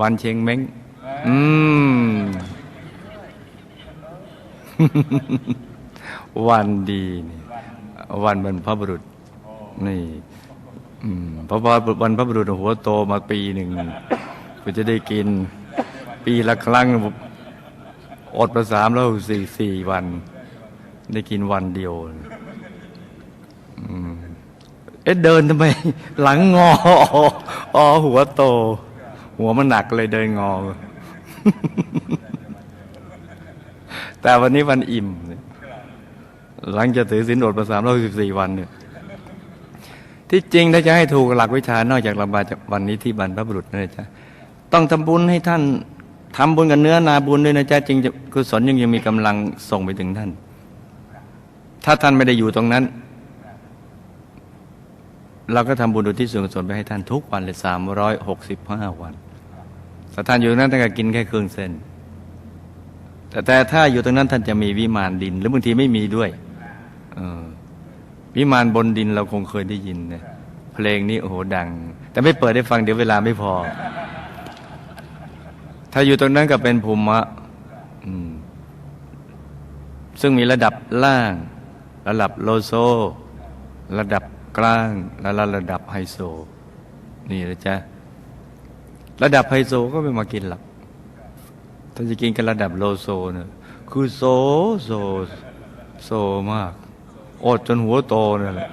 วันเชงเม้งอืม วันดีนี่วันบรรพบุรุษ นี่อืมเพราะว่าวันพระบุรุษหัวโตมาปีหนึ่งก็จะได้กิน ปีละครั้งอดประสามแล้วสี่สี่วัน ได้กินวันเดียวอืมเอ๊ะเดินทำไม หลังงออ๋อหัวโต หัวมันหนักเลยเดินงอ แต่วันนี้วันอิ่ม หลังจากถือศีลอดประสามร้อยสิบสี่วันเนี่ยที่จริงถ้าจะให้ถูกหลักวิชานอกจากลำบากจากวันนี้ที่บรรพบุรุษนะจ๊ะต้องทำบุญให้ท่านทำบุญกับเนื้อนาบุญด้วยนะจ๊ะจึงจะกุศลยังยังมีกำลังส่งไปถึงท่าน ถ้าท่านไม่ได้อยู่ตรงนั้น เราก็ทำบุญอุที่ส่วนกุศลไปให้ท่านทุกวันเลยสามร้อยหกสิบห้าวัน ถ้าท่านอยู่ตรงนั้นท่านก็กินแค่ครึ่งเส้น แต่แต่ถ้าอยู่ตรงนั้นท่านจะมีวิมานดิน หรือบางทีไม่มีด้วยวิมานบนดินเราคงเคยได้ยินนะเพลงนี้โอ้โหดัง แต่ไม่เปิดให้ฟังเดี๋ยวเวลาไม่พอ ถ้าอยู่ตรงนั้นก็เป็นภูมิะซึ่งมีระดับล่าง ระดับโลโซ ระดับกลาง และระดับไฮโซ นี่นะจ๊ะ ระดับไฮโซก็ไม่มากินหรอกถ้าจะกินกันระดับโลโซเนี่ยคือโซโซโซมาก อดจนหัวโตเนี่ยแหละ